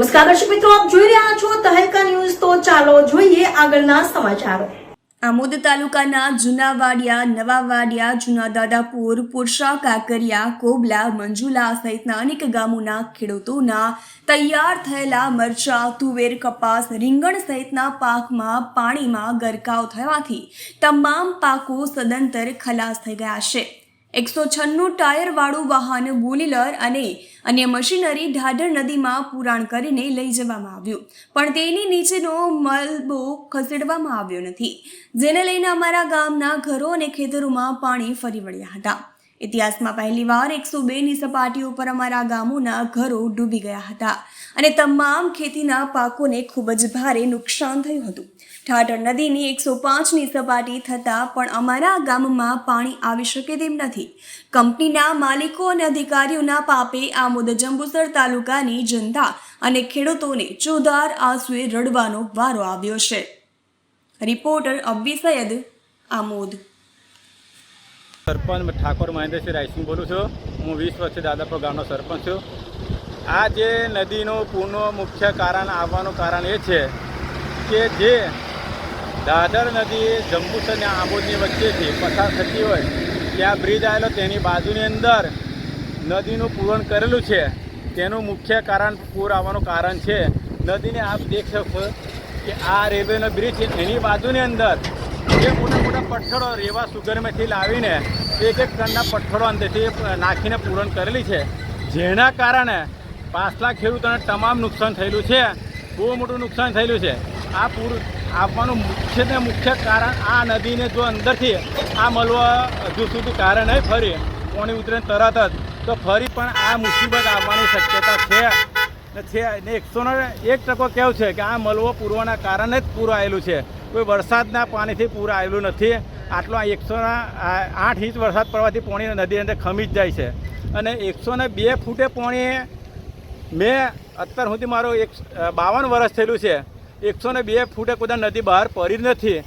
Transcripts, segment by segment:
નમસ્કાર દર્શક મિત્રો, આપ જોઈ રહ્યા છો તહેલકા ન્યૂઝ. તો ચાલો જોઈએ આગળના સમાચારો. આમોદ તાલુકાના જૂના વાડિયા નવા વાડિયા જૂના દાદાપુર પુરશા, કાકરિયા, કોબલા, મંજુલા સહિતના અનેક ગામોના ખેડૂતોના તૈયાર થયેલા મરચા, તુવેર કપાસ, રીંગણ સહિતના પાકમાં પાણીમાં ગરકાવ થવાથી તમામ પાકો સદંતર ખલાસ થઈ ગયા છે. એકસો છન્નું ટાયરવાળું વાહન બોલીલર અને અન્ય મશીનરી ઢાઢર નદીમાં પુરાણ કરીને લઈ જવામાં આવ્યું. પણ તેની નીચેનો મલબો ખસેડવામાં આવ્યો નથી. જેને લઈને અમારા ગામના ઘરો અને ખેતરોમાં પાણી ફરી વળ્યા હતા. ઇતિહાસમાં પહેલીવાર એકસો બેની સપાટી ઉપર અમારા ગામોના ઘરો ડૂબી ગયા હતા અને તમામ ખેતીના પાકોને ખૂબ જ ભારે નુકસાન થયું હતું. ઠાઠર નદીની એકસો પાંચની સપાટી થતાં પણ અમારા ગામમાં પાણી આવી શકે તેમ નથી. કંપનીના માલિકો અને અધિકારીઓના પાપે આમોદ જંબુસર તાલુકાની જનતા અને ખેડૂતોને ચોધાર આંસુએ રડવાનો વારો આવ્યો છે. રિપોર્ટર અબ્બી સૈયદ આમોદ. સરપંચ ઠાકોર મહેન્દ્રસિંહ રાયસિંહ બોલું છું. હું વીસ વર્ષથી દાદાપુર ગામનો સરપંચ છું. આ જે નદીનું પૂરનું મુખ્ય કારણ આવવાનું કારણ એ છે કે જે દાદર નદી જંબુસર અને આંબોદની વચ્ચેથી પસાર થતી હોય, ત્યાં બ્રિજ આવેલો, તેની બાજુની અંદર નદીનું પૂરણ કરેલું છે. તેનું મુખ્ય કારણ પૂર આવવાનું કારણ છે. નદીને આપ દેખ શકો કે આ રેલવેનો બ્રિજ છે. એની બાજુની અંદર જે મોટા મોટા પથ્થરો રેવા સુગરમાંથી લાવીને એક એક ટનના પથ્થરો અંદરથી નાખીને પૂરણ કરેલી છે. જેના કારણે પાછલા ખેડૂતોને તમામ નુકસાન થયેલું છે. બહુ મોટું નુકસાન થયેલું છે. આ પૂર આવવાનું મુખ્ય ને મુખ્ય કારણ આ નદીને જો અંદરથી આ મળવા હજુ સુધી કારણ નહીં, ફરી પાણી ઉતરે તરત જ તો ફરી પણ આ મુસીબત આવવાની શક્યતા છે. છે ને એકસો ને એક ટકો કેવું છે કે આ મળવો પૂરવાના કારણે જ પૂરો આવેલું છે. કોઈ વરસાદના પાણીથી પૂર આવેલું નથી. આટલો એકસોના આઠ ઇંચ વરસાદ પડવાથી પાણી નદી અંદર ખમી જ જાય છે. અને એકસો ને બે ફૂટે પાણી મેં અત્યાર સુધી મારું એક બાવન વર્ષ થયેલું છે. એકસો ને બે ફૂટે કોઈ નદી બહાર પડી જ નથી.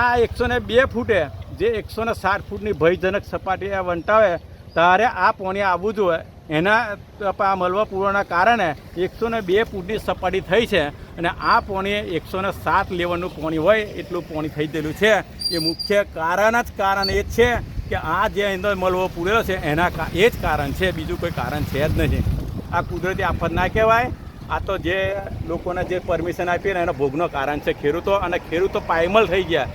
આ એકસો ને બે ફૂટે જે એકસો ને સાઠ ફૂટની ભયજનક સપાટી આ વંટાવે ત્યારે આ પાણી આવવું જોઈએ. એના આ મળવા પૂરવાના કારણે એકસો ને બે ફૂટની સપાટી થઈ છે અને આ પાણી એકસો ને સાત લેવલનું પાણી હોય એટલું પાણી થઈ ગયેલું છે. એ મુખ્ય કારણ જ કારણ એ જ છે કે આ જે અંદર મલવો પૂરેલો છે એના એ જ કારણ છે, બીજું કોઈ કારણ છે જ નહીં. આ કુદરતી આફત ના કહેવાય. આ તો જે લોકોને જે પરમિશન આપીએ ને એનો ભોગનો કારણ છે ખેડૂતો અને ખેડૂતો પાયમલ થઈ ગયા.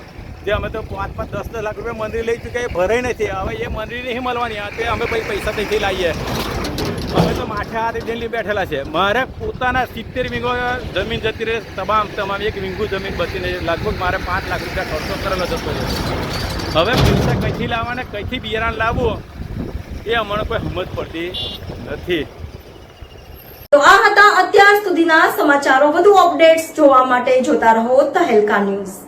જે અમે તો પાંચ પાંચ દસ દસ લાખ રૂપિયા મંદિર લઈ ચૂક્યા, એ ભરાય નથી. હવે એ મંદિર નહીં મળવાની તે અમે પછી પૈસા ત્યાંથી લાવીએ. અમે તો માથે હાથે દિલ્હી બેઠેલા છે મારે પોતાના સિત્તેર વીંગો જમીન જતી રહે, તમામ તમામ એક વીંગું જમીન બચીને લગભગ મારે પાંચ લાખ રૂપિયા ખર્ચો કરેલો જતો છે હવે પૈસા કઈથી લાવવાને, કઈથી બિયારણ લાવવું, એ અમને કોઈ સમજ પડતી નથી. તો આ હતા અત્યાર સુધીના સમાચારો. વધુ અપડેટ્સ જોવા માટે જોતા રહો તહેલકા ન્યૂઝ.